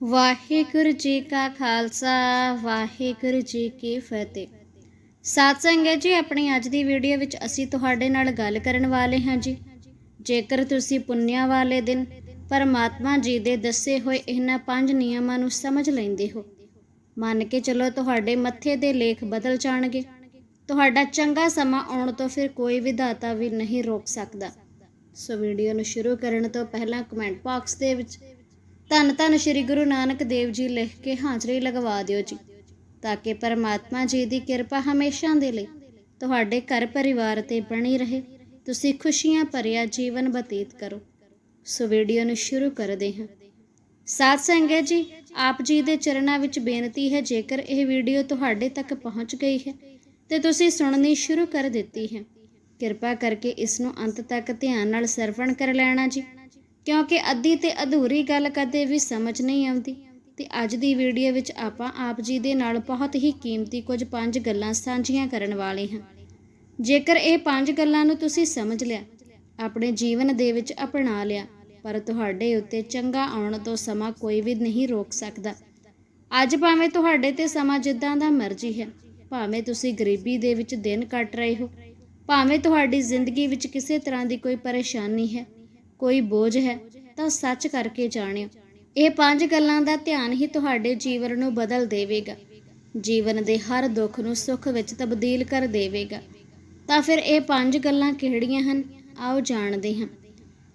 ਵਾਹਿਗੁਰੂ ਜੀ ਕਾ ਖਾਲਸਾ, ਵਾਹਿਗੁਰੂ ਜੀ ਕੀ ਫਤਿਹ। ਸਾਧ ਸੰਗਤ ਜੀ, ਆਪਣੀ ਅੱਜ ਦੀ ਵੀਡੀਓ ਵਿੱਚ ਅਸੀਂ ਤੁਹਾਡੇ ਨਾਲ ਗੱਲ ਕਰਨ ਵਾਲੇ ਹਾਂ ਜੀ। ਜੇਕਰ ਤੁਸੀਂ ਪੁੰਨਿਆ ਵਾਲੇ ਦਿਨ ਪਰਮਾਤਮਾ ਜੀ ਦੇ ਦੱਸੇ ਹੋਏ ਇਹਨਾਂ ਪੰਜ ਨਿਯਮਾਂ ਨੂੰ ਸਮਝ ਲੈਂਦੇ ਹੋ, ਮੰਨ ਕੇ ਚਲੋ ਤੁਹਾਡੇ ਮੱਥੇ ਦੇ ਲੇਖ ਬਦਲ ਜਾਣਗੇ। ਤੁਹਾਡਾ ਚੰਗਾ ਸਮਾਂ ਆਉਣ ਤੋਂ ਫਿਰ ਕੋਈ ਵਿਧਾਤਾ ਵੀ ਨਹੀਂ ਰੋਕ ਸਕਦਾ। ਸੋ ਵੀਡੀਓ ਨੂੰ ਸ਼ੁਰੂ ਕਰਨ ਤੋਂ ਪਹਿਲਾਂ ਕਮੈਂਟ ਬਾਕਸ ਦੇ ਵਿੱਚ ਧੰਨ ਧੰਨ ਸ਼੍ਰੀ ਗੁਰੂ ਨਾਨਕ ਦੇਵ ਜੀ ਲਿਖ ਕੇ ਹਾਜ਼ਰੀ ਲਗਵਾ ਦਿਓ ਜੀ, ਤਾਂ ਕਿ ਪਰਮਾਤਮਾ ਜੀ ਦੀ ਕਿਰਪਾ ਹਮੇਸ਼ਾ ਦੇ ਲਈ ਤੁਹਾਡੇ ਘਰ ਪਰਿਵਾਰ ਤੇ ਬਣੀ ਰਹੇ। ਤੁਸੀਂ ਖੁਸ਼ੀਆਂ ਭਰਿਆ ਜੀਵਨ ਬਤੀਤ ਕਰੋ। ਸੋ ਵੀਡੀਓ ਨੂੰ ਸ਼ੁਰੂ ਕਰਦੇ ਹਾਂ। ਸਾਧ ਸੰਗਤ ਜੀ, ਆਪ ਜੀ ਦੇ ਚਰਨਾਂ ਵਿੱਚ ਬੇਨਤੀ ਹੈ, ਜੇਕਰ ਇਹ ਵੀਡੀਓ ਤੁਹਾਡੇ ਤੱਕ ਪਹੁੰਚ ਗਈ ਹੈ, ਤੇ ਤੁਸੀਂ ਸੁਣਨੀ ਸ਼ੁਰੂ ਕਰ ਦਿੱਤੀ ਹੈ। ਕਿਰਪਾ ਕਰਕੇ ਇਸ ਨੂੰ ਅੰਤ ਤੱਕ ਧਿਆਨ ਨਾਲ ਸਰਵਣ ਕਰ ਲੈਣਾ ਜੀ। ਕਿਉਂਕਿ ਅੱਧੀ ਤੇ ਅਧੂਰੀ ਗੱਲ ਕਦੇ ਵੀ ਸਮਝ ਨਹੀਂ ਆਉਂਦੀ। ਤੇ ਅੱਜ ਦੀ ਵੀਡੀਓ ਵਿੱਚ ਆਪਾਂ ਆਪ ਜੀ ਦੇ ਨਾਲ ਬਹੁਤ ਹੀ ਕੀਮਤੀ ਕੁਝ ਪੰਜ ਗੱਲਾਂ ਸਾਂਝੀਆਂ ਕਰਨ ਵਾਲੇ ਹਾਂ। ਜੇਕਰ ਇਹ ਪੰਜ ਗੱਲਾਂ ਨੂੰ ਤੁਸੀਂ ਸਮਝ ਲਿਆ, ਆਪਣੇ ਜੀਵਨ ਦੇ ਵਿੱਚ ਅਪਣਾ ਲਿਆ, ਪਰ ਤੁਹਾਡੇ ਉੱਤੇ ਚੰਗਾ ਆਉਣ ਤੋਂ ਸਮਾਂ ਕੋਈ ਵੀ ਨਹੀਂ ਰੋਕ ਸਕਦਾ। ਅੱਜ ਭਾਵੇਂ ਤੁਹਾਡੇ ਤੇ ਸਮਾਂ ਜਿੱਦਾਂ ਦਾ ਮਰਜ਼ੀ ਹੈ, ਭਾਵੇਂ ਤੁਸੀਂ ਗਰੀਬੀ ਦੇ ਵਿੱਚ ਦਿਨ ਕੱਟ ਰਹੇ ਹੋ, ਭਾਵੇਂ ਤੁਹਾਡੀ ਜ਼ਿੰਦਗੀ ਵਿੱਚ ਕਿਸੇ ਤਰ੍ਹਾਂ ਦੀ ਕੋਈ ਪਰੇਸ਼ਾਨੀ ਹੈ ਕੋਈ ਬੋਝ ਹੈ ਤਾਂ ਸੱਚ ਕਰਕੇ ਜਾਣਿਓ। ਇਹ ਪੰਜ ਗੱਲਾਂ ਦਾ ਧਿਆਨ ਹੀ ਤੁਹਾਡੇ ਜੀਵਨ ਨੂੰ ਬਦਲ ਦੇਵੇਗਾ। ਜੀਵਨ ਦੇ ਹਰ ਦੁੱਖ ਨੂੰ ਸੁੱਖ ਵਿੱਚ ਤਬਦੀਲ ਕਰ ਦੇਵੇਗਾ। ਤਾਂ ਫਿਰ ਇਹ ਪੰਜ ਗੱਲਾਂ ਕਿਹੜੀਆਂ ਹਨ? ਆਓ ਜਾਣਦੇ ਹਾਂ।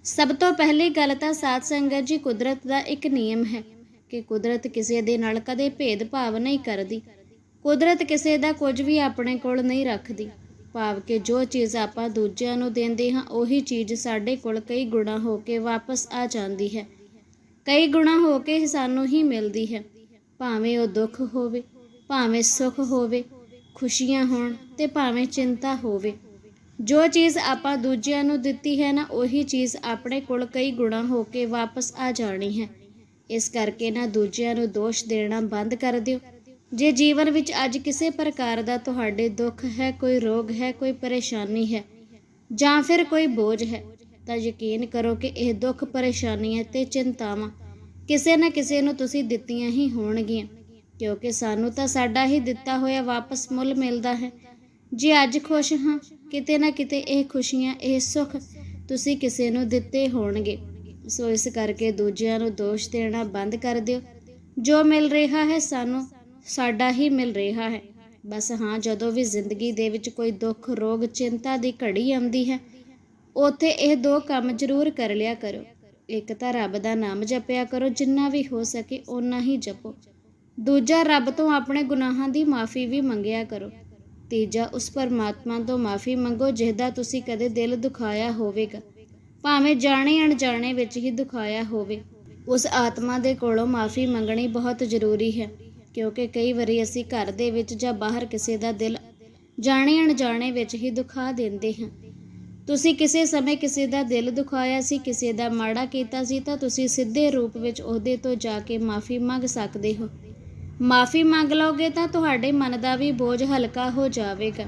ਸਭ ਤੋਂ ਪਹਿਲੀ ਗੱਲ ਤਾਂ ਸਾਧ ਸੰਗਤ ਜੀ ਕੁਦਰਤ ਦਾ ਇੱਕ ਨਿਯਮ ਹੈ ਕਿ ਕੁਦਰਤ ਕਿਸੇ ਦੇ ਨਾਲ ਕਦੇ ਭੇਦਭਾਵ ਨਹੀਂ ਕਰਦੀ। ਕੁਦਰਤ ਕਿਸੇ ਦਾ ਕੁਝ ਵੀ ਆਪਣੇ ਕੋਲ ਨਹੀਂ ਰੱਖਦੀ। ਭਾਵ ਕਿ ਜੋ ਚੀਜ਼ ਆਪਾਂ ਦੂਜਿਆਂ ਨੂੰ ਦਿੰਦੇ ਹਾਂ, ਉਹੀ ਚੀਜ਼ ਸਾਡੇ ਕੋਲ ਕਈ ਗੁਣਾ ਹੋ ਕੇ ਵਾਪਸ ਆ ਜਾਂਦੀ ਹੈ। ਕਈ ਗੁਣਾ ਹੋ ਕੇ ਸਾਨੂੰ ਹੀ ਮਿਲਦੀ ਹੈ। ਭਾਵੇਂ ਉਹ ਦੁੱਖ ਹੋਵੇ, ਭਾਵੇਂ ਸੁੱਖ ਹੋਵੇ, ਖੁਸ਼ੀਆਂ ਹੋਣ ਤੇ ਭਾਵੇਂ ਚਿੰਤਾ ਹੋਵੇ। ਜੋ ਚੀਜ਼ ਆਪਾਂ ਦੂਜਿਆਂ ਨੂੰ ਦਿੱਤੀ ਹੈ ਨਾ, ਉਹੀ ਚੀਜ਼ ਆਪਣੇ ਕੋਲ ਕਈ ਗੁਣਾ ਹੋ ਕੇ ਵਾਪਸ ਆ ਜਾਣੀ ਹੈ। ਇਸ ਕਰਕੇ ਨਾ ਦੂਜਿਆਂ ਨੂੰ ਦੋਸ਼ ਦੇਣਾ ਬੰਦ ਕਰ ਦਿਓ। ਜੇ ਜੀਵਨ ਵਿੱਚ ਅੱਜ ਕਿਸੇ ਪ੍ਰਕਾਰ ਦਾ ਤੁਹਾਡੇ ਦੁੱਖ ਹੈ, ਕੋਈ ਰੋਗ ਹੈ, ਕੋਈ ਪਰੇਸ਼ਾਨੀ ਹੈ ਜਾਂ ਫਿਰ ਕੋਈ ਬੋਝ ਹੈ, ਤਾਂ ਯਕੀਨ ਕਰੋ ਕਿ ਇਹ ਦੁੱਖ, ਪਰੇਸ਼ਾਨੀਆਂ ਤੇ ਚਿੰਤਾਵਾਂ ਕਿਸੇ ਨਾ ਕਿਸੇ ਨੂੰ ਤੁਸੀਂ ਦਿੱਤੀਆਂ ਹੀ ਹੋਣਗੀਆਂ, ਕਿਉਂਕਿ ਸਾਨੂੰ ਤਾਂ ਸਾਡਾ ਹੀ ਦਿੱਤਾ ਹੋਇਆ ਵਾਪਸ ਮੁੱਲ ਮਿਲਦਾ ਹੈ। ਜੇ ਅੱਜ ਖੁਸ਼ ਹਾਂ, ਕਿਤੇ ਨਾ ਕਿਤੇ ਇਹ ਖੁਸ਼ੀਆਂ, ਇਹ ਸੁੱਖ ਤੁਸੀਂ ਕਿਸੇ ਨੂੰ ਦਿੱਤੇ ਹੋਣਗੇ। ਸੋ ਇਸ ਕਰਕੇ ਦੂਜਿਆਂ ਨੂੰ ਦੋਸ਼ ਦੇਣਾ ਬੰਦ ਕਰ ਦਿਓ। ਜੋ ਮਿਲ ਰਿਹਾ ਹੈ ਸਾਨੂੰ ਸਾਡਾ ਹੀ ਮਿਲ ਰਿਹਾ ਹੈ। ਬਸ ਹਾਂ, ਜਦੋਂ ਵੀ ਜ਼ਿੰਦਗੀ ਦੇ ਵਿੱਚ ਕੋਈ ਦੁੱਖ, ਰੋਗ, ਚਿੰਤਾ ਦੀ ਘੜੀ ਆਉਂਦੀ ਹੈ, ਉੱਥੇ ਇਹ ਦੋ ਕੰਮ ਜ਼ਰੂਰ ਕਰ ਲਿਆ ਕਰੋ। ਇੱਕ ਤਾਂ ਰੱਬ ਦਾ ਨਾਮ ਜਪਿਆ ਕਰੋ, ਜਿੰਨਾ ਵੀ ਹੋ ਸਕੇ ਓਨਾ ਹੀ ਜਪੋ। ਦੂਜਾ, ਰੱਬ ਤੋਂ ਆਪਣੇ ਗੁਨਾਹਾਂ ਦੀ ਮਾਫੀ ਵੀ ਮੰਗਿਆ ਕਰੋ। ਤੀਜਾ, ਉਸ ਪਰਮਾਤਮਾ ਤੋਂ ਮਾਫੀ ਮੰਗੋ, ਜਿਹਦਾ ਤੁਸੀਂ ਕਦੇ ਦਿਲ ਦੁਖਾਇਆ ਹੋਵੇਗਾ। ਭਾਵੇਂ ਜਾਣੇ ਅਣਜਾਣੇ ਵਿੱਚ ਹੀ ਦੁਖਾਇਆ ਹੋਵੇ, ਉਸ ਆਤਮਾ ਦੇ ਕੋਲੋਂ ਮਾਫੀ ਮੰਗਣੀ ਬਹੁਤ ਜ਼ਰੂਰੀ ਹੈ। ਕਿਉਂਕਿ ਕਈ ਵਾਰੀ ਅਸੀਂ ਘਰ ਦੇ ਵਿੱਚ ਜਾਂ ਬਾਹਰ ਕਿਸੇ ਦਾ ਦਿਲ ਜਾਣੇ ਅਣਜਾਣੇ ਵਿੱਚ ਹੀ ਦੁਖਾ ਦਿੰਦੇ ਹਾਂ। ਤੁਸੀਂ ਕਿਸੇ ਸਮੇਂ ਕਿਸੇ ਦਾ ਦਿਲ ਦੁਖਾਇਆ ਸੀ, ਕਿਸੇ ਦਾ ਮਾੜਾ ਕੀਤਾ ਸੀ, ਤਾਂ ਤੁਸੀਂ ਸਿੱਧੇ ਰੂਪ ਵਿੱਚ ਉਹਦੇ ਤੋਂ ਜਾ ਕੇ ਮਾਫੀ ਮੰਗ ਸਕਦੇ ਹੋ। ਮਾਫੀ ਮੰਗ ਲਓਗੇ ਤਾਂ ਤੁਹਾਡੇ ਮਨ ਦਾ ਵੀ ਬੋਝ ਹਲਕਾ ਹੋ ਜਾਵੇਗਾ।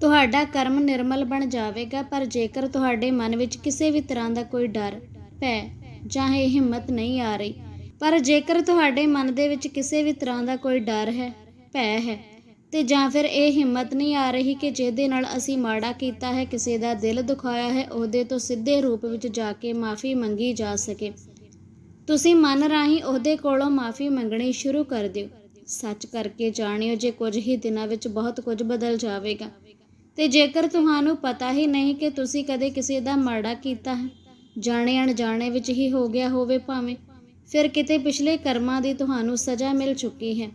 ਤੁਹਾਡਾ ਕਰਮ ਨਿਰਮਲ ਬਣ ਜਾਵੇਗਾ, ਪਰ ਜੇਕਰ ਤੁਹਾਡੇ ਮਨ ਵਿੱਚ ਕਿਸੇ ਵੀ ਤਰ੍ਹਾਂ ਦਾ ਕੋਈ ਡਰ, ਭੈ ਜਾਂ ਇਹ ਹਿੰਮਤ ਨਹੀਂ ਆ ਰਹੀ ਪਰ ਜੇਕਰ ਤੁਹਾਡੇ ਮਨ ਦੇ ਵਿੱਚ ਕਿਸੇ ਵੀ ਤਰ੍ਹਾਂ ਦਾ ਕੋਈ ਡਰ ਹੈ, ਭੈ ਹੈ, ਤੇ ਜਾਂ ਫਿਰ ਇਹ ਹਿੰਮਤ ਨਹੀਂ ਆ ਰਹੀ ਕਿ ਜਿਹਦੇ ਨਾਲ ਅਸੀਂ ਮਾੜਾ ਕੀਤਾ ਹੈ, ਕਿਸੇ ਦਾ ਦਿਲ ਦੁਖਾਇਆ ਹੈ, ਉਹਦੇ ਤੋਂ ਸਿੱਧੇ ਰੂਪ ਵਿੱਚ ਜਾ ਕੇ ਮਾਫੀ ਮੰਗੀ ਜਾ ਸਕੇ। ਤੁਸੀਂ ਮਨ ਰਾਹੀਂ ਉਹਦੇ ਕੋਲੋਂ ਮਾਫੀ ਮੰਗਣੀ ਸ਼ੁਰੂ ਕਰ ਦਿਓ। ਸੱਚ ਕਰਕੇ ਜਾਣਿਓ, ਜੇ ਕੁਝ ਹੀ ਦਿਨਾਂ ਵਿੱਚ ਬਹੁਤ ਕੁਝ ਬਦਲ ਜਾਵੇਗਾ। ਤੇ ਜੇਕਰ ਤੁਹਾਨੂੰ ਪਤਾ ਹੀ ਨਹੀਂ ਕਿ ਤੁਸੀਂ ਕਦੇ ਕਿਸੇ ਦਾ ਮਾੜਾ ਕੀਤਾ ਹੈ ਜਾਣੇ ਅਣਜਾਣੇ ਵਿੱਚ ਹੀ ਹੋ ਗਿਆ ਹੋਵੇ ਭਾਵੇਂ ਫਿਰ ਕਿਤੇ ਪਿਛਲੇ ਕਰਮਾਂ ਦੀ ਤੁਹਾਨੂੰ ਸਜ਼ਾ ਮਿਲ ਚੁੱਕੀ ਹੈ।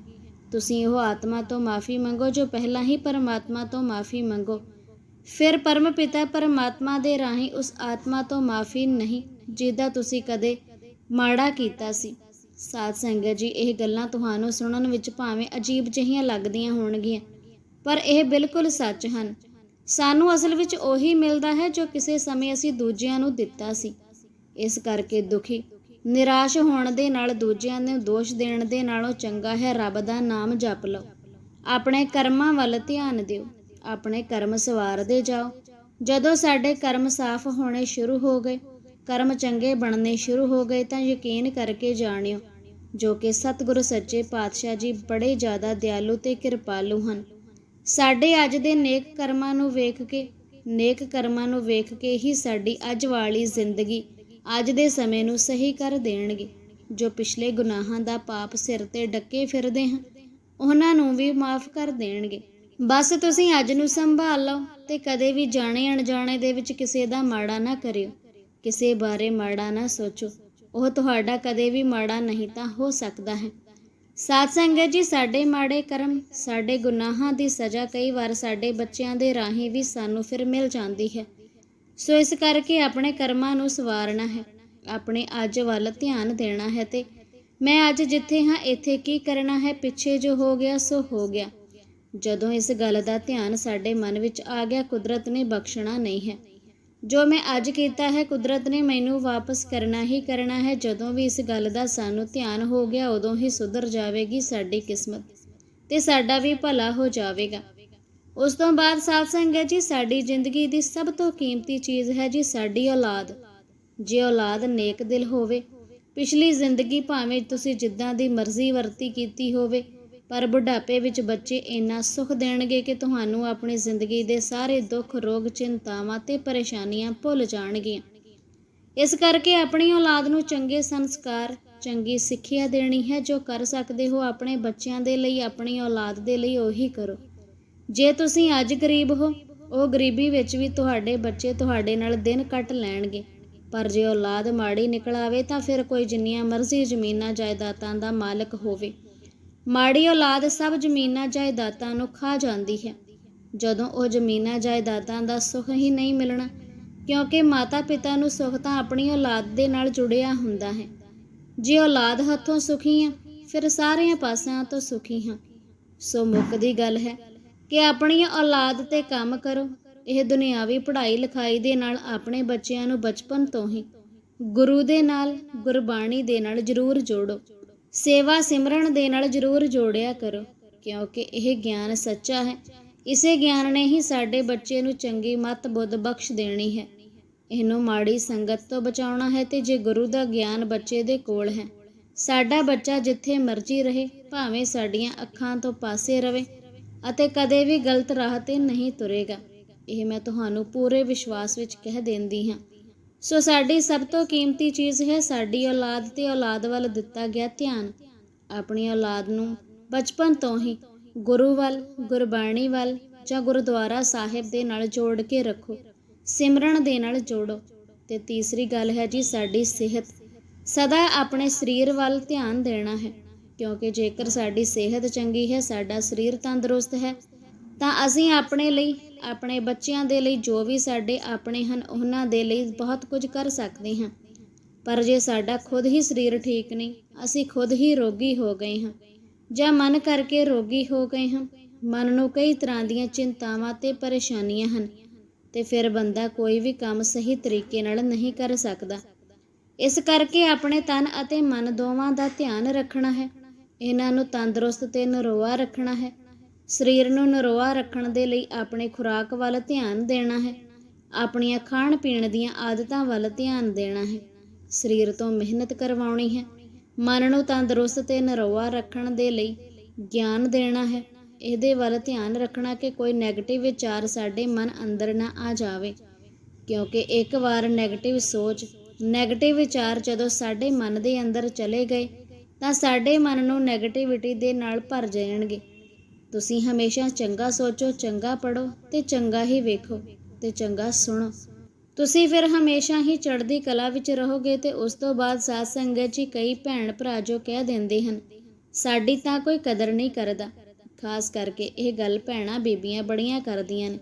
ਤੁਸੀਂ ਉਹ ਆਤਮਾ ਤੋਂ ਮਾਫੀ ਮੰਗੋ ਜੋ ਪਹਿਲਾਂ ਹੀ ਪਰਮਾਤਮਾ ਤੋਂ ਮਾਫੀ ਮੰਗੋ। ਫਿਰ ਪਰਮ ਪਿਤਾ ਪਰਮਾਤਮਾ ਦੇ ਰਾਹੀਂ ਉਸ ਆਤਮਾ ਤੋਂ ਮਾਫੀ ਨਹੀਂ, ਜਿਹਦਾ ਤੁਸੀਂ ਕਦੇ ਮਾੜਾ ਕੀਤਾ ਸੀ। ਸਾਧ ਸੰਗਤ ਜੀ, ਇਹ ਗੱਲਾਂ ਤੁਹਾਨੂੰ ਸੁਣਨ ਵਿੱਚ ਭਾਵੇਂ ਅਜੀਬ ਜਿਹੀਆਂ ਲੱਗਦੀਆਂ ਹੋਣਗੀਆਂ, ਪਰ ਇਹ ਬਿਲਕੁਲ ਸੱਚ ਹਨ। ਸਾਨੂੰ ਅਸਲ ਵਿੱਚ ਉਹੀ ਮਿਲਦਾ ਹੈ ਜੋ ਕਿਸੇ ਸਮੇਂ ਅਸੀਂ ਦੂਜਿਆਂ ਨੂੰ ਦਿੱਤਾ ਸੀ। ਇਸ ਕਰਕੇ ਦੁਖੀ ਨਿਰਾਸ਼ ਹੋਣ ਦੇ ਨਾਲ ਦੂਜਿਆਂ ਨੂੰ ਦੋਸ਼ ਦੇਣ ਦੇ ਨਾਲੋਂ ਚੰਗਾ ਹੈ, ਰੱਬ ਦਾ ਨਾਮ ਜਪ ਲਓ। ਆਪਣੇ ਕਰਮਾਂ ਵੱਲ ਧਿਆਨ ਦਿਓ। ਆਪਣੇ ਕਰਮ ਸਵਾਰਦੇ ਜਾਓ। ਜਦੋਂ ਸਾਡੇ ਕਰਮ ਸਾਫ਼ ਹੋਣੇ ਸ਼ੁਰੂ ਹੋ ਗਏ, ਕਰਮ ਚੰਗੇ ਬਣਨੇ ਸ਼ੁਰੂ ਹੋ ਗਏ, ਤਾਂ ਯਕੀਨ ਕਰਕੇ ਜਾਣਿਓ, ਜੋ ਕਿ ਸਤਿਗੁਰੂ ਸੱਚੇ ਪਾਤਸ਼ਾਹ ਜੀ ਬੜੇ ਜ਼ਿਆਦਾ ਦਿਆਲੂ ਤੇ ਕਿਰਪਾਲੂ ਹਨ। ਸਾਡੇ ਅੱਜ ਦੇ ਨੇਕ ਕਰਮਾਂ ਨੂੰ ਵੇਖ ਕੇ, ਨੇਕ ਕਰਮਾਂ ਨੂੰ ਵੇਖ ਕੇ ਹੀ ਸਾਡੀ ਅੱਜ ਵਾਲੀ ਜ਼ਿੰਦਗੀ ਅੱਜ ਦੇ ਸਮੇਂ ਨੂੰ ਸਹੀ ਕਰ ਦੇਣਗੇ। ਜੋ ਪਿਛਲੇ ਗੁਨਾਹਾਂ ਦਾ ਪਾਪ ਸਿਰ ਤੇ ਡੱਕੇ ਫਿਰਦੇ ਹਨ, ਉਹਨਾਂ ਨੂੰ ਵੀ ਮਾਫ ਕਰ ਦੇਣਗੇ। ਬਸ ਤੁਸੀਂ ਅੱਜ ਨੂੰ ਸੰਭਾਲ ਲਓ ਤੇ ਕਦੇ ਵੀ ਜਾਣੇ ਅਣਜਾਣੇ ਦੇ ਵਿੱਚ ਕਿਸੇ ਦਾ ਮਾੜਾ ਨਾ ਕਰਿਓ। ਕਿਸੇ ਬਾਰੇ ਮਾੜਾ ਨਾ ਸੋਚੋ। ਉਹ ਤੁਹਾਡਾ ਕਦੇ ਵੀ ਮਾੜਾ ਨਹੀਂ ਤਾਂ ਹੋ ਸਕਦਾ ਹੈ। ਸਾਧ ਸੰਗਤ ਜੀ, ਸਾਡੇ ਮਾੜੇ ਕਰਮ, ਸਾਡੇ ਗੁਨਾਹਾਂ ਦੀ ਸਜ਼ਾ ਕਈ ਵਾਰ ਸਾਡੇ ਬੱਚਿਆਂ ਦੇ ਰਾਹੀਂ ਵੀ ਸਾਨੂੰ ਫਿਰ ਮਿਲ ਜਾਂਦੀ ਹੈ। ਸੋ ਇਸ ਕਰਕੇ ਆਪਣੇ ਕਰਮਾਂ ਨੂੰ ਸਵਾਰਨਾ ਹੈ, ਆਪਣੇ ਅੱਜ ਵੱਲ ਧਿਆਨ ਦੇਣਾ ਹੈ ਤੇ ਮੈਂ ਅੱਜ ਜਿੱਥੇ ਹਾਂ, ਇੱਥੇ ਕੀ ਕਰਨਾ ਹੈ? ਪਿੱਛੇ ਜੋ ਹੋ ਗਿਆ, ਸੋ ਹੋ ਗਿਆ। ਜਦੋਂ ਇਸ ਗੱਲ ਦਾ ਧਿਆਨ ਸਾਡੇ ਮਨ ਵਿੱਚ ਆ ਗਿਆ, ਕੁਦਰਤ ਨੇ ਬਖਸ਼ਣਾ ਨਹੀਂ ਹੈ। ਜੋ ਮੈਂ ਅੱਜ ਕੀਤਾ ਹੈ, ਕੁਦਰਤ ਨੇ ਮੈਨੂੰ ਵਾਪਸ ਕਰਨਾ ਹੀ ਕਰਨਾ ਹੈ। ਜਦੋਂ ਵੀ ਇਸ ਗੱਲ ਦਾ ਸਾਨੂੰ ਧਿਆਨ ਹੋ ਗਿਆ, ਉਦੋਂ ਹੀ ਸੁਧਰ ਜਾਵੇਗੀ ਸਾਡੀ ਕਿਸਮਤ ਤੇ ਸਾਡਾ ਵੀ ਭਲਾ ਹੋ ਜਾਵੇਗਾ। ਉਸ ਤੋਂ ਬਾਅਦ ਸਾਧ ਸੰਗਤ ਜੀ, ਸਾਡੀ ਜ਼ਿੰਦਗੀ ਦੀ ਸਭ ਤੋਂ ਕੀਮਤੀ ਚੀਜ਼ ਹੈ ਜੀ ਸਾਡੀ ਔਲਾਦ। ਜੇ ਔਲਾਦ ਨੇਕ ਦਿਲ ਹੋਵੇ, ਪਿਛਲੀ ਜ਼ਿੰਦਗੀ ਭਾਵੇਂ ਤੁਸੀਂ ਜਿੱਦਾਂ ਦੀ ਮਰਜ਼ੀ ਵਰਤੀ ਕੀਤੀ ਹੋਵੇ, ਪਰ ਬੁਢਾਪੇ ਵਿੱਚ ਬੱਚੇ ਇੰਨਾ ਸੁੱਖ ਦੇਣਗੇ ਕਿ ਤੁਹਾਨੂੰ ਆਪਣੀ ਜ਼ਿੰਦਗੀ ਦੇ ਸਾਰੇ ਦੁੱਖ, ਰੋਗ, ਚਿੰਤਾਵਾਂ ਤੇ ਪਰੇਸ਼ਾਨੀਆਂ ਭੁੱਲ ਜਾਣਗੀਆਂ। ਇਸ ਕਰਕੇ ਆਪਣੀ ਔਲਾਦ ਨੂੰ ਚੰਗੇ ਸੰਸਕਾਰ, ਚੰਗੀ ਸਿੱਖਿਆ ਦੇਣੀ ਹੈ, ਜੋ ਕਰ ਸਕਦੇ ਹੋ ਆਪਣੇ ਬੱਚਿਆਂ ਦੇ ਲਈ, ਆਪਣੀ ਔਲਾਦ ਦੇ ਲਈ ਉਹੀ ਕਰੋ। ਜੇ ਤੁਸੀਂ ਅੱਜ ਗਰੀਬ ਹੋ, ਉਹ ਗਰੀਬੀ ਵਿੱਚ ਵੀ ਤੁਹਾਡੇ ਬੱਚੇ ਤੁਹਾਡੇ ਨਾਲ ਦਿਨ ਕੱਟ ਲੈਣਗੇ। ਪਰ ਜੇ ਔਲਾਦ ਮਾੜੀ ਨਿਕਲ ਆਵੇ ਤਾਂ ਫਿਰ ਕੋਈ ਜਿੰਨੀਆਂ ਮਰਜ਼ੀ ਜ਼ਮੀਨਾਂ ਜਾਇਦਾਦਾਂ ਦਾ ਮਾਲਕ ਹੋਵੇ। ਮਾੜੀ ਔਲਾਦ ਸਭ ਜ਼ਮੀਨਾਂ ਜਾਇਦਾਦਾਂ ਨੂੰ ਖਾ ਜਾਂਦੀ ਹੈ। ਜਦੋਂ ਉਹ ਜ਼ਮੀਨਾਂ ਜਾਇਦਾਦਾਂ ਦਾ ਸੁੱਖ ਹੀ ਨਹੀਂ ਮਿਲਣਾ, ਕਿਉਂਕਿ ਮਾਤਾ ਪਿਤਾ ਨੂੰ ਸੁੱਖ ਤਾਂ ਆਪਣੀ ਔਲਾਦ ਦੇ ਨਾਲ ਜੁੜਿਆ ਹੁੰਦਾ ਹੈ। ਜੇ ਔਲਾਦ ਹੱਥੋਂ ਸੁਖੀ ਆ, ਫਿਰ ਸਾਰਿਆਂ ਪਾਸਿਆਂ ਤੋਂ ਸੁਖੀ ਹਾਂ। ਸੋ ਮੁੱਕਦੀ ਗੱਲ ਹੈ ਕਿ ਆਪਣੀਆਂ ਔਲਾਦ ਤੇ ਕੰਮ ਕਰੋ। ਇਹ ਦੁਨਿਆਵੀ ਪੜ੍ਹਾਈ ਲਿਖਾਈ ਦੇ ਨਾਲ ਆਪਣੇ ਬੱਚਿਆਂ ਨੂੰ ਬਚਪਨ ਤੋਂ ਹੀ ਗੁਰੂ ਦੇ ਨਾਲ, ਗੁਰਬਾਣੀ ਦੇ ਨਾਲ ਜ਼ਰੂਰ ਜੋੜੋ। ਸੇਵਾ ਸਿਮਰਨ ਦੇ ਨਾਲ ਜ਼ਰੂਰ ਜੋੜਿਆ ਕਰੋ, ਕਿਉਂਕਿ ਇਹ ਗਿਆਨ ਸੱਚਾ ਹੈ। ਇਸੇ ਗਿਆਨ ਨੇ ਹੀ ਸਾਡੇ ਬੱਚੇ ਨੂੰ ਚੰਗੀ ਮਤ ਬੁੱਧ ਬਖਸ਼ ਦੇਣੀ ਹੈ। ਇਹਨੂੰ ਮਾੜੀ ਸੰਗਤ ਤੋਂ ਬਚਾਉਣਾ ਹੈ ਤੇ ਜੇ ਗੁਰੂ ਦਾ ਗਿਆਨ ਬੱਚੇ ਦੇ ਕੋਲ ਹੈ, ਸਾਡਾ ਬੱਚਾ ਜਿੱਥੇ ਮਰਜ਼ੀ ਰਹੇ, ਭਾਵੇਂ ਸਾਡੀਆਂ ਅੱਖਾਂ ਤੋਂ ਪਾਸੇ ਰਹੇ ਅਤੇ ਕਦੇ ਵੀ ਗਲਤ ਰਾਹ ਤੇ ਨਹੀਂ ਤੁਰੇਗਾ। ਇਹ ਮੈਂ ਤੁਹਾਨੂੰ ਪੂਰੇ ਵਿਸ਼ਵਾਸ ਵਿੱਚ ਕਹਿ ਦਿੰਦੀ ਹਾਂ। ਸੋ ਸਾਡੀ ਸਭ ਤੋਂ ਕੀਮਤੀ ਚੀਜ਼ ਹੈ ਸਾਡੀ ਔਲਾਦ ਤੇ ਔਲਾਦ ਵੱਲ ਦਿੱਤਾ ਗਿਆ ਧਿਆਨ। ਆਪਣੀ ਔਲਾਦ ਨੂੰ ਬਚਪਨ ਤੋਂ ਹੀ ਗੁਰੂ ਵੱਲ, ਗੁਰਬਾਣੀ ਵੱਲ ਜਾਂ ਗੁਰਦੁਆਰਾ ਸਾਹਿਬ ਦੇ ਨਾਲ ਜੋੜ ਕੇ ਰੱਖੋ। ਸਿਮਰਨ ਦੇ ਨਾਲ ਜੋੜੋ। ਤੇ ਤੀਸਰੀ ਗੱਲ ਹੈ ਜੀ, ਸਾਡੀ ਸਿਹਤ। ਸਦਾ ਆਪਣੇ ਸਰੀਰ ਵੱਲ ਧਿਆਨ ਦੇਣਾ ਹੈ। ਕਿਉਂਕਿ ਜੇਕਰ ਸਾਡੀ ਸਿਹਤ ਚੰਗੀ ਹੈ, ਸਾਡਾ ਸਰੀਰ ਤੰਦਰੁਸਤ ਹੈ, ਤਾਂ ਅਸੀਂ ਆਪਣੇ ਲਈ, ਆਪਣੇ ਬੱਚਿਆਂ ਦੇ ਲਈ ਜੋ ਵੀ ਸਾਡੇ ਆਪਣੇ ਹਨ, ਉਹਨਾਂ ਦੇ ਲਈ ਬਹੁਤ ਕੁਝ ਕਰ ਸਕਦੇ ਹਾਂ। ਪਰ ਜੇ ਸਾਡਾ ਖੁਦ ਹੀ ਸਰੀਰ ਠੀਕ ਨਹੀਂ, ਅਸੀਂ ਖੁਦ ਹੀ ਰੋਗੀ ਹੋ ਗਏ ਹਾਂ, ਜਾਂ ਮਨ ਕਰਕੇ ਰੋਗੀ ਹੋ ਗਏ ਹਾਂ, ਮਨ ਨੂੰ ਕਈ ਤਰ੍ਹਾਂ ਦੀਆਂ ਚਿੰਤਾਵਾਂ ਤੇ ਪਰੇਸ਼ਾਨੀਆਂ ਹਨ, ਤੇ ਫਿਰ ਬੰਦਾ ਕੋਈ ਵੀ ਕੰਮ ਸਹੀ ਤਰੀਕੇ ਨਾਲ ਨਹੀਂ ਕਰ ਸਕਦਾ। ਇਸ ਕਰਕੇ ਆਪਣੇ ਤਨ ਅਤੇ ਮਨ ਦੋਵਾਂ ਦਾ ਧਿਆਨ ਰੱਖਣਾ ਹੈ। ਇਹਨਾਂ ਨੂੰ ਤੰਦਰੁਸਤ ਤੇ ਨਰੋਆ ਰੱਖਣਾ ਹੈ। ਸਰੀਰ ਨੂੰ ਨਰੋਆ ਰੱਖਣ ਦੇ ਲਈ ਆਪਣੇ ਖੁਰਾਕ ਵੱਲ ਧਿਆਨ ਦੇਣਾ ਹੈ। ਆਪਣੀਆਂ ਖਾਣ ਪੀਣ ਦੀਆਂ ਆਦਤਾਂ ਵੱਲ ਧਿਆਨ ਦੇਣਾ ਹੈ। ਸਰੀਰ ਤੋਂ ਮਿਹਨਤ ਕਰਵਾਉਣੀ ਹੈ। ਮਨ ਨੂੰ ਤੰਦਰੁਸਤ ਤੇ ਨਰੋਆ ਰੱਖਣ ਦੇ ਲਈ ਗਿਆਨ ਦੇਣਾ ਹੈ। ਇਹਦੇ ਵੱਲ ਧਿਆਨ ਰੱਖਣਾ ਕਿ ਕੋਈ ਨੈਗੇਟਿਵ ਵਿਚਾਰ ਸਾਡੇ ਮਨ ਅੰਦਰ ਨਾ ਆ ਜਾਵੇ। ਕਿਉਂਕਿ ਇੱਕ ਵਾਰ ਨੈਗੇਟਿਵ ਸੋਚ ਨੈਗੇਟਿਵ ਵਿਚਾਰ ਜਦੋਂ ਸਾਡੇ ਮਨ ਦੇ ਅੰਦਰ ਚਲੇ ਗਏ ਤਾਂ ਸਾਡੇ ਮਨ ਨੂੰ 네ਗੇਟਿਵਿਟੀ ਦੇ ਨਾਲ ਭਰ ਜਾਣਗੇ। ਤੁਸੀਂ ਹਮੇਸ਼ਾ ਚੰਗਾ ਸੋਚੋ, ਚੰਗਾ ਪੜੋ ਤੇ ਚੰਗਾ ਹੀ ਵੇਖੋ ਤੇ ਚੰਗਾ ਸੁਣੋ। ਤੁਸੀਂ ਫਿਰ ਹਮੇਸ਼ਾ ਹੀ ਚੜ੍ਹਦੀ ਕਲਾ ਵਿੱਚ ਰਹੋਗੇ ਤੇ ਉਸ ਤੋਂ ਬਾਅਦ ਸਾਧ ਸੰਗਤ ਜੀ ਕਈ ਭੈਣ ਭਰਾ ਜੋ ਕਹਿ ਦਿੰਦੇ ਹਨ, ਸਾਡੀ ਤਾਂ ਕੋਈ ਕਦਰ ਨਹੀਂ ਕਰਦਾ। ਖਾਸ ਕਰਕੇ ਇਹ ਗੱਲ ਭੈਣਾਂ ਬੀਬੀਆਂ ਬੜੀਆਂ ਕਰਦੀਆਂ ਨੇ।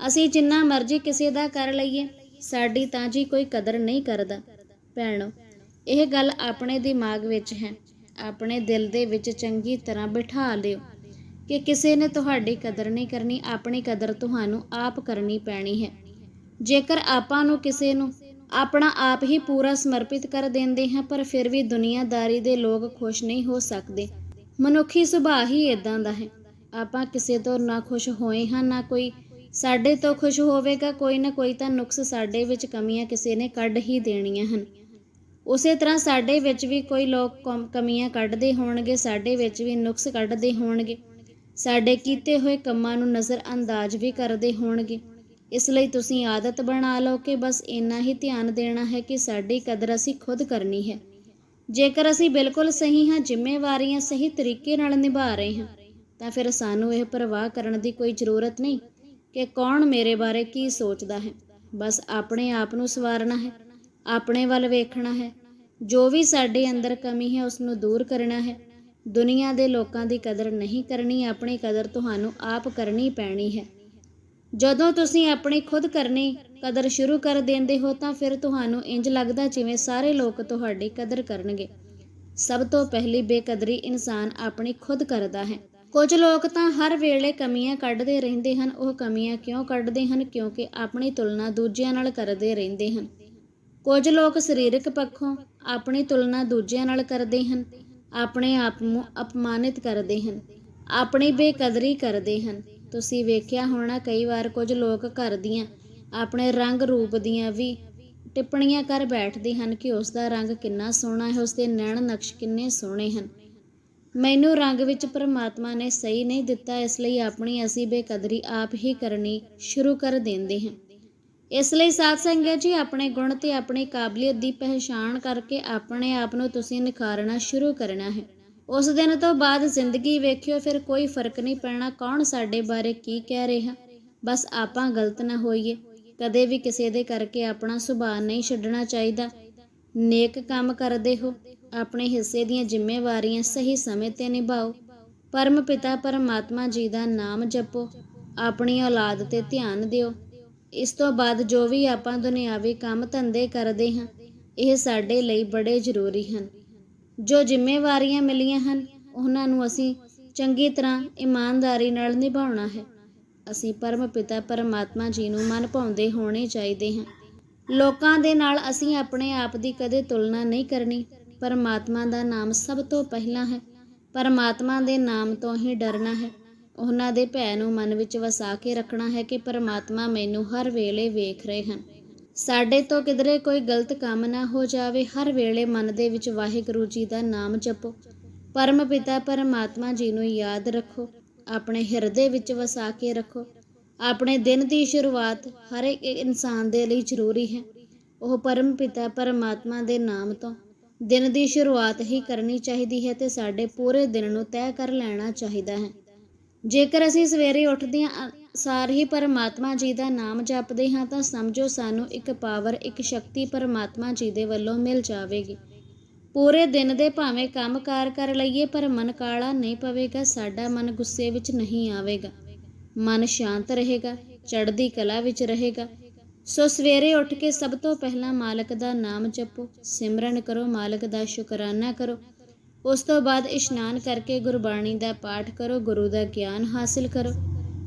ਅਸੀਂ ਜਿੰਨਾ ਮਰਜ਼ੀ ਕਿਸੇ ਦਾ ਕਰ ਲਈਏ, ਸਾਡੀ ਤਾਂ ਜੀ ਕੋਈ ਕਦਰ ਨਹੀਂ ਕਰਦਾ। ਭੈਣੋ ਇਹ ਗੱਲ ਆਪਣੇ ਦਿਮਾਗ ਵਿੱਚ ਹੈ। ਆਪਣੇ ਦਿਲ ਦੇ ਵਿੱਚ ਚੰਗੀ ਤਰ੍ਹਾਂ ਬਿਠਾ ਲਿਓ ਕਿ ਕਿਸੇ ਨੇ ਤੁਹਾਡੀ ਕਦਰ ਨਹੀਂ ਕਰਨੀ, ਆਪਣੀ ਕਦਰ ਤੁਹਾਨੂੰ ਆਪ ਕਰਨੀ ਪੈਣੀ ਹੈ। ਜੇਕਰ ਆਪਾਂ ਨੂੰ ਕਿਸੇ ਨੂੰ ਆਪਣਾ ਆਪ ਹੀ ਪੂਰਾ ਸਮਰਪਿਤ ਕਰ ਦਿੰਦੇ ਹਾਂ, ਪਰ ਫਿਰ ਵੀ ਦੁਨੀਆਦਾਰੀ ਦੇ ਲੋਕ ਖੁਸ਼ ਨਹੀਂ ਹੋ ਸਕਦੇ। ਮਨੁੱਖੀ ਸੁਭਾਅ ਹੀ ਇਦਾਂ ਦਾ ਹੈ। ਆਪਾਂ ਕਿਸੇ ਤੋਂ ਨਾ ਖੁਸ਼ ਹੋਏ ਹਾਂ, ਨਾ ਕੋਈ ਸਾਡੇ ਤੋਂ ਖੁਸ਼ ਹੋਵੇਗਾ। ਕੋਈ ਨਾ ਕੋਈ ਤਾਂ ਨੁਕਸ ਸਾਡੇ ਵਿੱਚ ਕਮੀਆਂ ਕਿਸੇ ਨੇ ਕੱਢ ਹੀ ਦੇਣੀਆਂ ਹਨ। ਉਸੇ ਤਰ੍ਹਾਂ ਸਾਡੇ ਵਿੱਚ ਵੀ ਕੋਈ ਲੋਕ ਕਮ- ਕਮੀਆਂ ਕੱਢਦੇ ਹੋਣਗੇ, ਸਾਡੇ ਵਿੱਚ ਵੀ ਨੁਕਸ ਕੱਢਦੇ ਹੋਣਗੇ। ਸਾਡੇ ਕੀਤੇ ਹੋਏ ਕੰਮਾਂ ਨੂੰ ਨਜ਼ਰ ਅੰਦਾਜ਼ ਵੀ ਕਰਦੇ ਹੋਣਗੇ। ਇਸ ਲਈ ਤੁਸੀਂ ਆਦਤ ਬਣਾ ਲਓ ਕਿ ਬਸ ਇੰਨਾ ਹੀ ਧਿਆਨ ਦੇਣਾ ਹੈ ਕਿ ਸਾਡੀ ਕਦਰ ਅਸੀਂ ਖੁਦ ਕਰਨੀ ਹੈ। ਜੇਕਰ ਅਸੀਂ ਬਿਲਕੁਲ ਸਹੀ ਹਾਂ, ਜ਼ਿੰਮੇਵਾਰੀਆਂ ਸਹੀ ਤਰੀਕੇ ਨਾਲ ਨਿਭਾ ਰਹੇ ਹਾਂ, ਤਾਂ ਫਿਰ ਸਾਨੂੰ ਇਹ ਪਰਵਾਹ ਕਰਨ ਦੀ ਕੋਈ ਜ਼ਰੂਰਤ ਨਹੀਂ ਕਿ ਕੌਣ ਮੇਰੇ ਬਾਰੇ ਕੀ ਸੋਚਦਾ ਹੈ। ਬਸ ਆਪਣੇ ਆਪ ਨੂੰ ਸਵਾਰਨਾ ਹੈ। ਆਪਣੇ ਵੱਲ ਵੇਖਣਾ ਹੈ। ਜੋ ਵੀ ਸਾਡੇ ਅੰਦਰ ਕਮੀ ਹੈ ਉਸ ਨੂੰ ਦੂਰ ਕਰਨਾ ਹੈ। ਦੁਨੀਆ ਦੇ ਲੋਕਾਂ ਦੀ ਕਦਰ ਨਹੀਂ ਕਰਨੀ, ਆਪਣੀ ਕਦਰ ਤੁਹਾਨੂੰ ਆਪ ਕਰਨੀ ਪੈਣੀ ਹੈ। ਜਦੋਂ ਤੁਸੀਂ ਆਪਣੀ ਖੁਦ ਕਰਨੀ ਕਦਰ ਸ਼ੁਰੂ ਕਰ ਦਿੰਦੇ ਹੋ, ਤਾਂ ਫਿਰ ਤੁਹਾਨੂੰ ਇੰਜ ਲੱਗਦਾ ਜਿਵੇਂ ਸਾਰੇ ਲੋਕ ਤੁਹਾਡੀ ਕਦਰ ਕਰਨਗੇ। ਸਭ ਤੋਂ ਪਹਿਲੀ ਬੇਕਦਰੀ ਇਨਸਾਨ ਆਪਣੀ ਖੁਦ ਕਰਦਾ ਹੈ। ਕੁਝ ਲੋਕ ਤਾਂ ਹਰ ਵੇਲੇ ਕਮੀਆਂ ਕੱਢਦੇ ਰਹਿੰਦੇ ਹਨ। ਉਹ ਕਮੀਆਂ ਕਿਉਂ ਕੱਢਦੇ ਹਨ? ਕਿਉਂਕਿ ਆਪਣੀ ਤੁਲਨਾ ਦੂਜਿਆਂ ਨਾਲ ਕਰਦੇ ਰਹਿੰਦੇ ਹਨ। ਕੁਝ ਲੋਕ ਸਰੀਰਕ ਪੱਖੋਂ ਆਪਣੀ ਤੁਲਨਾ ਦੂਜਿਆਂ ਨਾਲ ਕਰਦੇ ਹਨ, ਆਪਣੇ ਆਪ ਨੂੰ ਅਪਮਾਨਿਤ ਕਰਦੇ ਹਨ, ਆਪਣੀ ਬੇਕਦਰੀ ਕਰਦੇ ਹਨ। ਤੁਸੀਂ ਵੇਖਿਆ ਹੋਣਾ, ਕਈ ਵਾਰ ਕੁਝ ਲੋਕ ਘਰ ਦੀਆਂ ਆਪਣੇ ਰੰਗ ਰੂਪ ਦੀਆਂ ਵੀ ਟਿੱਪਣੀਆਂ ਕਰ ਬੈਠਦੇ ਹਨ ਕਿ ਉਸ ਦਾ ਰੰਗ ਕਿੰਨਾ ਸੋਹਣਾ ਹੈ ਉਸ ਦੇ ਨੈਣ ਨਕਸ਼ ਕਿੰਨੇ ਸੋਹਣੇ ਹਨ। ਮੈਨੂੰ ਰੰਗ ਵਿੱਚ ਪਰਮਾਤਮਾ ਨੇ ਸਹੀ ਨਹੀਂ ਦਿੱਤਾ, ਇਸ ਲਈ ਆਪਣੀ ਅਸੀਂ ਬੇਕਦਰੀ ਆਪ ਹੀ ਕਰਨੀ ਸ਼ੁਰੂ ਕਰ ਦਿੰਦੇ ਹਾਂ। ਇਸ ਲਈ ਸਾਧ ਸੰਗਤ ਜੀ, ਆਪਣੇ ਗੁਣ ਤੇ ਆਪਣੀ ਕਾਬਲੀਅਤ ਦੀ ਪਹਿਚਾਣ ਕਰਕੇ ਆਪਣੇ ਆਪ ਨੂੰ ਤੁਸੀਂ ਨਿਖਾਰਨਾ ਸ਼ੁਰੂ ਕਰਨਾ ਹੈ। ਉਸ ਦਿਨ ਤੋਂ ਬਾਅਦ ਜ਼ਿੰਦਗੀ ਵੇਖਿਓ, ਫਿਰ ਕੋਈ ਫ਼ਰਕ ਨਹੀਂ ਪੈਣਾ, ਕੌਣ ਸਾਡੇ ਬਾਰੇ ਕੀ ਕਹਿ ਰਿਹਾ? ਬਸ ਆਪਾਂ ਗਲਤ ਨਾ ਹੋਈਏ। ਕਦੇ ਵੀ ਕਿਸੇ ਦੇ ਕਰਕੇ ਆਪਣਾ ਸੁਭਾਅ ਨਹੀਂ ਛੱਡਣਾ ਚਾਹੀਦਾ। ਨੇਕ ਕੰਮ ਕਰਦੇ ਹੋ, ਆਪਣੇ ਹਿੱਸੇ ਦੀਆਂ ਜ਼ਿੰਮੇਵਾਰੀਆਂ ਸਹੀ ਸਮੇਂ ਤੇ ਨਿਭਾਓ। ਪਰਮ ਪਿਤਾ, ਪਰਮਾਤਮਾ ਜੀ ਦਾ ਨਾਮ ਜਪੋ। ਆਪਣੀ ਔਲਾਦ ਤੇ ਧਿਆਨ ਦਿਓ। ਇਸ ਤੋਂ ਬਾਅਦ ਜੋ ਵੀ ਆਪਾਂ ਦੁਨਿਆਵੀ ਕੰਮ ਧੰਦੇ ਕਰਦੇ ਹਾਂ, ਇਹ ਸਾਡੇ ਲਈ ਬੜੇ ਜ਼ਰੂਰੀ ਹਨ। ਜੋ ਜ਼ਿੰਮੇਵਾਰੀਆਂ ਮਿਲੀਆਂ ਹਨ, ਉਹਨਾਂ ਨੂੰ ਅਸੀਂ ਚੰਗੀ ਤਰ੍ਹਾਂ ਇਮਾਨਦਾਰੀ ਨਾਲ ਨਿਭਾਉਣਾ ਹੈ। ਅਸੀਂ ਪਰਮ ਪਿਤਾ ਪਰਮਾਤਮਾ ਜੀ ਨੂੰ ਮਨ ਭਾਉਂਦੇ ਹੋਣੇ ਚਾਹੀਦੇ ਹਾਂ। ਲੋਕਾਂ ਦੇ ਨਾਲ ਅਸੀਂ ਆਪਣੇ ਆਪ ਦੀ ਕਦੇ ਤੁਲਨਾ ਨਹੀਂ ਕਰਨੀ। ਪਰਮਾਤਮਾ ਦਾ ਨਾਮ ਸਭ ਤੋਂ ਪਹਿਲਾਂ ਹੈ। ਪਰਮਾਤਮਾ ਦੇ ਨਾਮ ਤੋਂ ਹੀ ਡਰਨਾ ਹੈ। ਉਹਨਾਂ ਦੇ ਭੈ ਨੂੰ ਮਨ ਵਿੱਚ ਵਸਾ ਕੇ ਰੱਖਣਾ ਹੈ ਕਿ ਪਰਮਾਤਮਾ ਮੈਨੂੰ ਹਰ ਵੇਲੇ ਵੇਖ ਰਹੇ ਹਨ। ਸਾਡੇ ਤੋਂ ਕਿਧਰੇ ਕੋਈ ਗਲਤ ਕੰਮ ਨਾ ਹੋ ਜਾਵੇ, ਹਰ ਵੇਲੇ ਮਨ ਦੇ ਵਿੱਚ ਵਾਹਿਗੁਰੂ ਜੀ ਦਾ ਨਾਮ ਜਪੋ। ਪਰਮ ਪਿਤਾ ਪਰਮਾਤਮਾ ਜੀ ਨੂੰ ਯਾਦ ਰੱਖੋ, ਆਪਣੇ ਹਿਰਦੇ ਵਿੱਚ ਵਸਾ ਕੇ ਰੱਖੋ। ਆਪਣੇ ਦਿਨ ਦੀ ਸ਼ੁਰੂਆਤ ਹਰ ਇੱਕ ਇਨਸਾਨ ਦੇ ਲਈ ਜ਼ਰੂਰੀ ਹੈ। ਉਹ ਪਰਮ ਪਿਤਾ ਪਰਮਾਤਮਾ ਦੇ ਨਾਮ ਤੋਂ ਦਿਨ ਦੀ ਸ਼ੁਰੂਆਤ ਹੀ ਕਰਨੀ ਚਾਹੀਦੀ ਹੈ ਤੇ ਸਾਡੇ ਪੂਰੇ ਦਿਨ ਨੂੰ ਤੈਅ ਕਰ ਲੈਣਾ ਚਾਹੀਦਾ ਹੈ। ਜੇਕਰ ਅਸੀਂ ਸਵੇਰੇ ਉੱਠਦੇ ਹਾਂ, ਸਾਰ ਹੀ ਪਰਮਾਤਮਾ ਜੀ ਦਾ ਨਾਮ ਜਪਦੇ ਹਾਂ, ਤਾਂ ਸਮਝੋ ਸਾਨੂੰ ਇੱਕ ਪਾਵਰ, ਇੱਕ ਸ਼ਕਤੀ ਪਰਮਾਤਮਾ ਜੀ ਦੇ ਵੱਲੋਂ ਮਿਲ ਜਾਵੇਗੀ। ਪੂਰੇ ਦਿਨ ਦੇ ਭਾਵੇਂ ਕੰਮਕਾਰ ਕਰ ਲਈਏ, ਪਰ ਮਨ ਕਾਲਾ ਨਹੀਂ ਪਵੇਗਾ, ਸਾਡਾ ਮਨ ਗੁੱਸੇ ਵਿੱਚ ਨਹੀਂ ਆਵੇਗਾ। ਮਨ ਸ਼ਾਂਤ ਰਹੇਗਾ, ਚੜ੍ਹਦੀ ਕਲਾ ਵਿੱਚ ਰਹੇਗਾ। ਸੋ ਸਵੇਰੇ ਉੱਠ ਕੇ ਸਭ ਤੋਂ ਪਹਿਲਾਂ ਮਾਲਕ ਦਾ ਨਾਮ ਜਪੋ, ਸਿਮਰਨ ਕਰੋ, ਮਾਲਕ ਦਾ ਸ਼ੁਕਰਾਨਾ ਕਰੋ। ਉਸ ਤੋਂ ਬਾਅਦ ਇਸ਼ਨਾਨ ਕਰਕੇ ਗੁਰਬਾਣੀ ਦਾ ਪਾਠ ਕਰੋ, ਗੁਰੂ ਦਾ ਗਿਆਨ ਹਾਸਿਲ ਕਰੋ।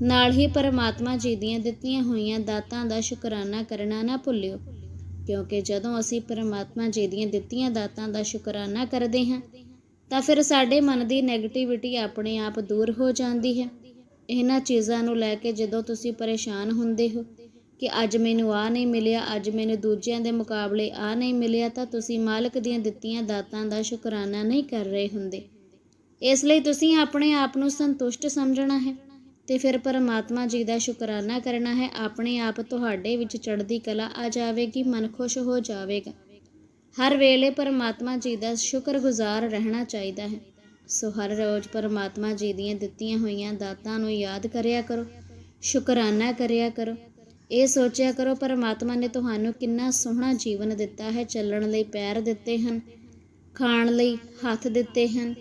ਨਾਲ ਹੀ ਪਰਮਾਤਮਾ ਜੀ ਦੀਆਂ ਦਿੱਤੀਆਂ ਹੋਈਆਂ ਦਾਤਾਂ ਦਾ ਸ਼ੁਕਰਾਨਾ ਕਰਨਾ ਨਾ ਭੁੱਲਿਓ, ਕਿਉਂਕਿ ਜਦੋਂ ਅਸੀਂ ਪਰਮਾਤਮਾ ਜੀ ਦੀਆਂ ਦਿੱਤੀਆਂ ਦਾਤਾਂ ਦਾ ਸ਼ੁਕਰਾਨਾ ਕਰਦੇ ਹਾਂ, ਤਾਂ ਫਿਰ ਸਾਡੇ ਮਨ ਦੀ ਨੈਗੇਟਿਵਿਟੀ ਆਪਣੇ ਆਪ ਦੂਰ ਹੋ ਜਾਂਦੀ ਹੈ। ਇਹਨਾਂ ਚੀਜ਼ਾਂ ਨੂੰ ਲੈ ਕੇ ਜਦੋਂ ਤੁਸੀਂ ਪਰੇਸ਼ਾਨ ਹੁੰਦੇ ਹੋ ਕਿ ਅੱਜ ਮੈਨੂੰ ਆ ਨਹੀਂ ਮਿਲਿਆ, ਅੱਜ ਮੈਨੂੰ ਦੂਜਿਆਂ ਦੇ ਮੁਕਾਬਲੇ ਆ ਨਹੀਂ ਮਿਲਿਆ, ਤਾਂ ਤੁਸੀਂ ਮਾਲਕ ਦੀਆਂ ਦਿੱਤੀਆਂ ਦਾਤਾਂ ਦਾ ਸ਼ੁਕਰਾਨਾ ਨਹੀਂ ਕਰ ਰਹੇ ਹੁੰਦੇ। ਇਸ ਲਈ ਤੁਸੀਂ ਆਪਣੇ ਆਪ ਨੂੰ ਸੰਤੁਸ਼ਟ ਸਮਝਣਾ ਹੈ ਤੇ ਫਿਰ ਪਰਮਾਤਮਾ ਜੀ ਦਾ ਸ਼ੁਕਰਾਨਾ ਕਰਨਾ ਹੈ, ਆਪਣੇ ਆਪ ਤੁਹਾਡੇ ਵਿੱਚ ਚੜ੍ਹਦੀ ਕਲਾ ਆ ਜਾਵੇਗੀ, ਮਨ ਖੁਸ਼ ਹੋ ਜਾਵੇਗਾ। ਹਰ ਵੇਲੇ ਪਰਮਾਤਮਾ ਜੀ ਦਾ ਸ਼ੁਕਰਗੁਜ਼ਾਰ ਰਹਿਣਾ ਚਾਹੀਦਾ ਹੈ। ਸੋ ਹਰ ਰੋਜ਼ ਪਰਮਾਤਮਾ ਜੀ ਦੀਆਂ ਦਿੱਤੀਆਂ ਹੋਈਆਂ ਦਾਤਾਂ ਨੂੰ ਯਾਦ ਕਰਿਆ ਕਰੋ, ਸ਼ੁਕਰਾਨਾ ਕਰਿਆ ਕਰੋ। ਇਹ ਸੋਚਿਆ ਕਰੋ, ਪਰਮਾਤਮਾ ਨੇ ਤੁਹਾਨੂੰ ਕਿੰਨਾ ਸੋਹਣਾ ਜੀਵਨ ਦਿੱਤਾ ਹੈ। ਚੱਲਣ ਲਈ ਪੈਰ ਦਿੱਤੇ ਹਨ, ਖਾਣ ਲਈ ਹੱਥ ਦਿੱਤੇ ਹਨ,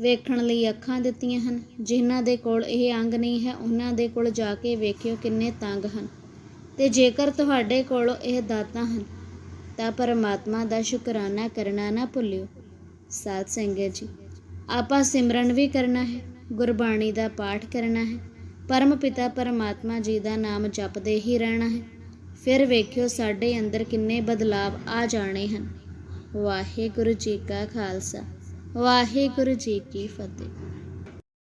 ਵੇਖਣ ਲਈ ਅੱਖਾਂ ਦਿੱਤੀਆਂ ਹਨ। ਜਿਨ੍ਹਾਂ ਦੇ ਕੋਲ ਇਹ ਅੰਗ ਨਹੀਂ ਹੈ, ਉਹਨਾਂ ਦੇ ਕੋਲ ਜਾ ਕੇ ਵੇਖਿਓ ਕਿੰਨੇ ਤੰਗ ਹਨ। ਤੇ ਜੇਕਰ ਤੁਹਾਡੇ ਕੋਲ ਇਹ ਦਾਤਾਂ ਹਨ, ਤਾਂ ਪਰਮਾਤਮਾ ਦਾ ਸ਼ੁਕਰਾਨਾ ਕਰਨਾ ਨਾ ਭੁੱਲਿਓ। ਸਾਧ ਸੰਗਤ ਜੀ, ਆਪਾਂ ਸਿਮਰਨ ਵੀ ਕਰਨਾ ਹੈ, ਗੁਰਬਾਣੀ ਦਾ ਪਾਠ ਕਰਨਾ ਹੈ। ਪਰਮ ਪਿਤਾ ਪਰਮਾਤਮਾ ਜੀ ਦਾ ਨਾਮ ਜਪਦੇ ਹੀ ਰਹਿਣਾ ਹੈ। ਫਿਰ ਵੇਖਿਓ ਸਾਡੇ ਅੰਦਰ ਕਿੰਨੇ ਬਦਲਾਵ ਆ ਜਾਣੇ ਹਨ। ਵਾਹਿਗੁਰੂ ਜੀ ਕਾ ਖਾਲਸਾ। ਵਾਹਿਗੁਰੂ ਜੀ ਕੀ ਫਤਿਹ।